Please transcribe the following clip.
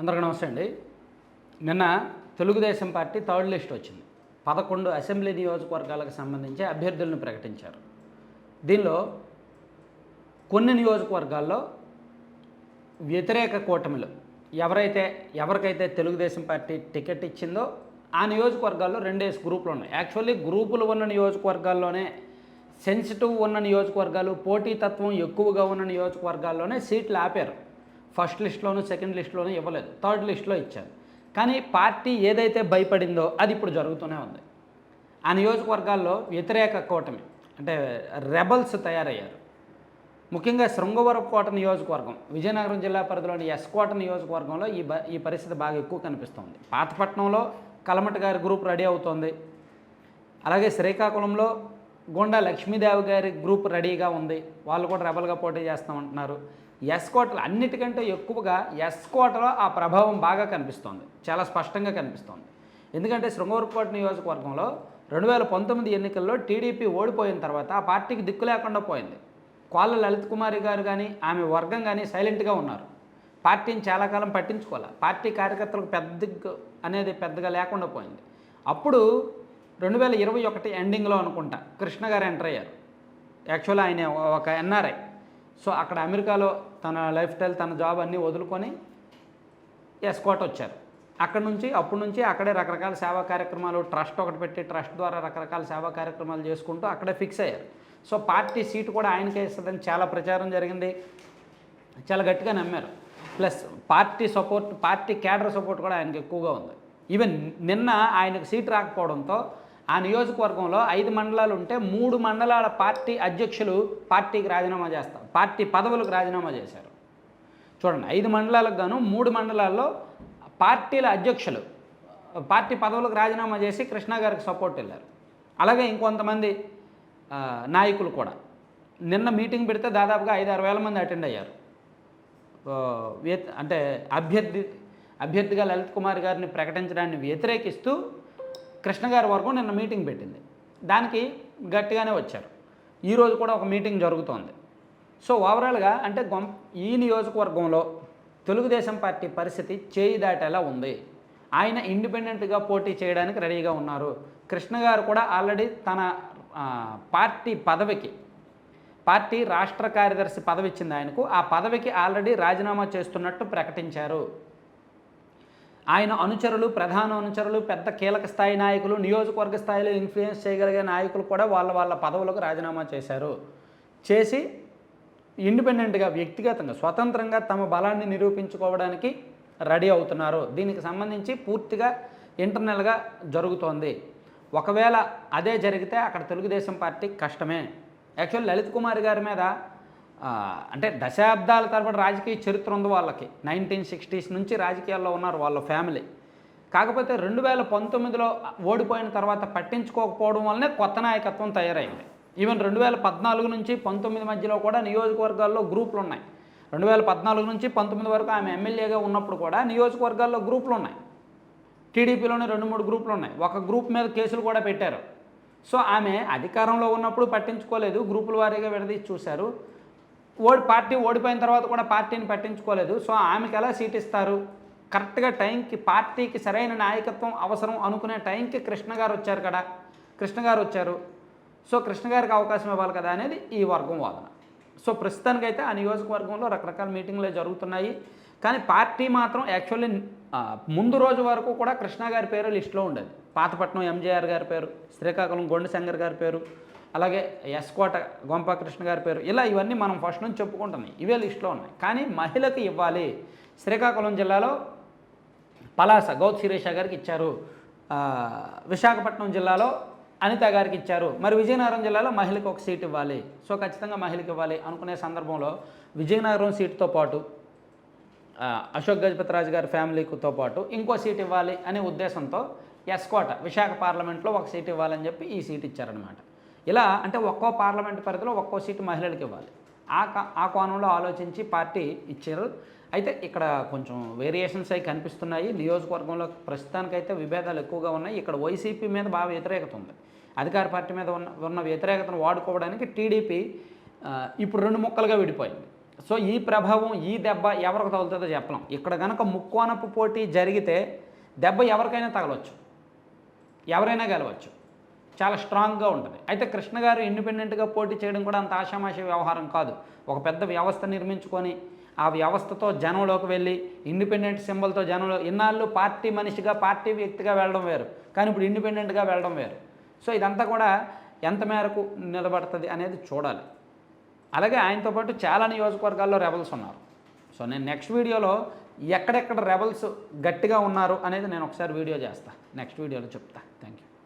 అందరికీ నమస్తే అండి. నిన్న తెలుగుదేశం పార్టీ థర్డ్ లిస్ట్ వచ్చింది. పదకొండు అసెంబ్లీ నియోజకవర్గాలకు సంబంధించి అభ్యర్థులను ప్రకటించారు. దీనిలో కొన్ని నియోజకవర్గాల్లో వ్యతిరేక కూటమిలు ఎవరైతే ఎవరికైతే తెలుగుదేశం పార్టీ టికెట్ ఇచ్చిందో ఆ నియోజకవర్గాల్లో రెండేసి గ్రూపులు ఉన్నాయి. యాక్చువల్లీ గ్రూపులు ఉన్న నియోజకవర్గాల్లోనే సెన్సిటివ్ ఉన్న నియోజకవర్గాలు పోటీతత్వం ఎక్కువగా ఉన్న నియోజకవర్గాల్లోనే సీట్లు ఆపారు. ఫస్ట్ లిస్ట్లోనూ సెకండ్ లిస్ట్లోనూ ఇవ్వలేదు. థర్డ్ లిస్ట్లో ఇచ్చారు. కానీ పార్టీ ఏదైతే భయపడిందో అది ఇప్పుడు జరుగుతూనే ఉంది. ఆ నియోజకవర్గాల్లో వ్యతిరేక కూటమి అంటే రెబల్స్ తయారయ్యారు. ముఖ్యంగా శృంగవరపుకోట నియోజకవర్గం విజయనగరం జిల్లా పరిధిలోని ఎస్ కోట నియోజకవర్గంలో ఈ బ ఈ పరిస్థితి బాగా ఎక్కువ కనిపిస్తుంది. పాతపట్నంలో కలమట గారి గ్రూప్ రెడీ అవుతోంది. అలాగే శ్రీకాకుళంలో గుండా లక్ష్మీదేవి గారి గ్రూప్ రెడీగా ఉంది. వాళ్ళు కూడా రెబల్గా పోటీ చేస్తామంటున్నారు ఎస్ కోటలు అన్నిటికంటే ఎక్కువగా ఎస్ కోటలో ఆ ప్రభావం బాగా కనిపిస్తోంది. చాలా స్పష్టంగా కనిపిస్తోంది. ఎందుకంటే శృంగవరకోట నియోజకవర్గంలో రెండు వేల పంతొమ్మిది ఎన్నికల్లో టీడీపీ ఓడిపోయిన తర్వాత ఆ పార్టీకి దిక్కు లేకుండా పోయింది. కోళ్ళ లలిత్ కుమారి గారు కానీ ఆమె వర్గం కానీ సైలెంట్గా ఉన్నారు. పార్టీని చాలా కాలం పట్టించుకోవాలి పార్టీ కార్యకర్తలకు పెద్ద దిక్కు అనేది పెద్దగా లేకుండా పోయింది. అప్పుడు రెండు వేల ఇరవై ఒకటి ఎండింగ్లో అనుకుంటా కృష్ణ గారు ఎంటర్ అయ్యారు. యాక్చువల్ ఆయన ఒక ఎన్ఆర్ఐ. సో అక్కడ అమెరికాలో తన లైఫ్ స్టైల్ తన జాబ్ అన్నీ వదులుకొని ఎస్కోట్ వచ్చారు. అక్కడ నుంచి అప్పటి నుంచి అక్కడే రకరకాల సేవా కార్యక్రమాలు ట్రస్ట్ ఒకటి పెట్టి ట్రస్ట్ ద్వారా రకరకాల సేవా కార్యక్రమాలు చేసుకుంటూ అక్కడే ఫిక్స్ అయ్యారు. సో పార్టీ సీటు కూడా ఆయనకే ఇస్తుందని చాలా ప్రచారం జరిగింది. చాలా గట్టిగా నమ్మారు. Plus party support party cadre support కూడా ఆయనకి ఎక్కువగా ఉంది. ఈవెన్ నిన్న ఆయనకు సీట్ రాకపోవడంతో ఆ నియోజకవర్గంలో ఐదు మండలాలు ఉంటే మూడు మండలాల పార్టీ అధ్యక్షులు పార్టీకి రాజీనామా చేస్తారు పార్టీ పదవులకు రాజీనామా చేశారు. చూడండి ఐదు మండలాలకు గాను మూడు మండలాల్లో పార్టీల అధ్యక్షులు పార్టీ పదవులకు రాజీనామా చేసి కృష్ణ గారికి సపోర్ట్ వెళ్ళారు అలాగే ఇంకొంతమంది నాయకులు కూడా. నిన్న మీటింగ్ పెడితే దాదాపుగా ఐదు ఆరు వేల మంది అటెండ్ అయ్యారు. అంటే అభ్యర్థి అభ్యర్థిగా లలిత్ కుమార్ గారిని ప్రకటించడాన్ని వ్యతిరేకిస్తూ కృష్ణ గారి వరకు నిన్న మీటింగ్ పెట్టింది. దానికి గట్టిగానే వచ్చారు. ఈరోజు కూడా ఒక మీటింగ్ జరుగుతోంది. సో ఓవరాల్గా అంటే గొం ఈ నియోజకవర్గంలో తెలుగుదేశం పార్టీ పరిస్థితి చేయి దాటేలా ఉంది. ఆయన ఇండిపెండెంట్గా పోటీ చేయడానికి రెడీగా ఉన్నారు. కృష్ణ గారు కూడా ఆల్రెడీ తన పార్టీ పదవికి పార్టీ రాష్ట్ర కార్యదర్శి పదవి ఇచ్చింది ఆయనకు. ఆ పదవికి ఆల్రెడీ రాజీనామా చేస్తున్నట్టు ప్రకటించారు. ఆయన అనుచరులు ప్రధాన అనుచరులు పెద్ద కీలక స్థాయి నాయకులు నియోజకవర్గ స్థాయిలో ఇన్ఫ్లుయెన్స్ చేయగలిగే నాయకులు కూడా వాళ్ళ వాళ్ళ పదవులకు రాజీనామా చేశారు. చేసి ఇండిపెండెంట్గా వ్యక్తిగతంగా స్వతంత్రంగా తమ బలాన్ని నిరూపించుకోవడానికి రెడీ అవుతున్నారు. దీనికి సంబంధించి పూర్తిగా ఇంటర్నల్గా జరుగుతోంది. ఒకవేళ అదే జరిగితే అక్కడ తెలుగుదేశం పార్టీ కష్టమే. యాక్చువల్ లలిత్ కుమార్ గారి మీద అంటే దశాబ్దాల తరబడి రాజకీయ చరిత్ర ఉంది వాళ్ళకి. నైన్టీన్ సిక్స్టీస్ నుంచి రాజకీయాల్లో ఉన్నారు వాళ్ళ ఫ్యామిలీ. కాకపోతే రెండు వేల పంతొమ్మిదిలో ఓడిపోయిన తర్వాత పట్టించుకోకపోవడం వల్లనే కొత్త నాయకత్వం తయారైంది. ఈవెన్ రెండు వేల పద్నాలుగు నుంచి పంతొమ్మిది మధ్యలో కూడా నియోజకవర్గాల్లో గ్రూపులు ఉన్నాయి. రెండు వేల పద్నాలుగు నుంచి పంతొమ్మిది వరకు ఆమె ఎమ్మెల్యేగా ఉన్నప్పుడు కూడా నియోజకవర్గాల్లో గ్రూపులు ఉన్నాయి. టీడీపీలోనే రెండు మూడు గ్రూపులు ఉన్నాయి. ఒక గ్రూప్ మీద కేసులు కూడా పెట్టారు. సో ఆమె అధికారంలో ఉన్నప్పుడు పట్టించుకోలేదు. గ్రూపుల వారీగా విడదీసి చూశారు. ఓడి పార్టీ ఓడిపోయిన తర్వాత కూడా పార్టీని పట్టించుకోలేదు. సో ఆమెకి ఎలా సీట్ ఇస్తారు? కరెక్ట్గా టైంకి పార్టీకి సరైన నాయకత్వం అవసరం అనుకునే టైంకి కృష్ణ గారు వచ్చారు కదా. కృష్ణ గారు వచ్చారు. సో కృష్ణ గారికి అవకాశం ఇవ్వాలి కదా అనేది ఈ వర్గం వాదన. సో ప్రస్తుతానికైతే ఆ నియోజకవర్గంలో రకరకాల మీటింగ్లే జరుగుతున్నాయి. కానీ పార్టీ మాత్రం యాక్చువల్లీ ముందు రోజు వరకు కూడా కృష్ణ గారి పేరు లిస్టులో ఉండేది. పాతపట్నం ఎంజేఆర్ గారి పేరు శ్రీకాకుళం గొండు శంకర్ గారి పేరు అలాగే ఎస్కోట గోంపాకృష్ణ గారి పేరు ఇలా ఇవన్నీ మనం ఫస్ట్ నుంచి చెప్పుకుంటున్నాయి ఇవే లిస్టులో ఉన్నాయి. కానీ మహిళకి ఇవ్వాలి. శ్రీకాకుళం జిల్లాలో పలాస గౌత్ శిరీష గారికి ఇచ్చారు. విశాఖపట్నం జిల్లాలో అనిత గారికి ఇచ్చారు. మరి విజయనగరం జిల్లాలో మహిళకు ఒక సీట్ ఇవ్వాలి. సో ఖచ్చితంగా మహిళకి ఇవ్వాలి అనుకునే సందర్భంలో విజయనగరం సీటుతో పాటు అశోక్ గజపతిరాజు గారి ఫ్యామిలీతో పాటు ఇంకో సీట్ ఇవ్వాలి అనే ఉద్దేశంతో ఎస్కోట విశాఖ పార్లమెంట్లో ఒక సీట్ ఇవ్వాలని చెప్పి ఈ సీట్ ఇచ్చారనమాట ఇలా అంటే ఒక్కో పార్లమెంట్ పరిధిలో ఒక్కో సీటు మహిళలకు ఇవ్వాలి. ఆ ఆ కోణంలో ఆలోచించి పార్టీ ఇచ్చారు. అయితే ఇక్కడ కొంచెం వేరియేషన్స్ అవి కనిపిస్తున్నాయి. నియోజకవర్గంలో ప్రస్తుతానికైతే విభేదాలు ఎక్కువగా ఉన్నాయి. ఇక్కడ వైసీపీ మీద బాగా వ్యతిరేకత ఉంది. అధికార పార్టీ మీద ఉన్న ఉన్న వ్యతిరేకతను వాడుకోవడానికి టీడీపీ ఇప్పుడు రెండు ముక్కలుగా విడిపోయింది. సో ఈ ప్రభావం ఈ దెబ్బ ఎవరికి తగులుతుందో చెప్పలేం. ఇక్కడ కనుక ముక్కోనపు పోటీ జరిగితే దెబ్బ ఎవరికైనా తగలవచ్చు ఎవరైనా గెలవచ్చు. చాలా స్ట్రాంగ్గా ఉంటుంది. అయితే కృష్ణ గారు ఇండిపెండెంట్గా పోటీ చేయడం కూడా అంత ఆషామాషి వ్యవహారం కాదు. ఒక పెద్ద వ్యవస్థ నిర్మించుకొని ఆ వ్యవస్థతో జనంలోకి వెళ్ళి ఇండిపెండెంట్ సింబల్తో జనంలో ఇన్నాళ్ళు పార్టీ మనిషిగా పార్టీ వ్యక్తిగా వెళ్ళడం వేరు. కానీ ఇప్పుడు ఇండిపెండెంట్గా వెళ్ళడం వేరు. సో ఇదంతా కూడా ఎంత మేరకు నిలబడుతుంది అనేది చూడాలి. అలాగే ఆయనతో పాటు చాలా నియోజకవర్గాల్లో రెబల్స్ ఉన్నారు. సో నేను నెక్స్ట్ వీడియోలో ఎక్కడెక్కడ రెబల్స్ గట్టిగా ఉన్నారు అనేది నేను ఒకసారి వీడియో చేస్తా. నెక్స్ట్ వీడియోలో చెప్తా. Thank you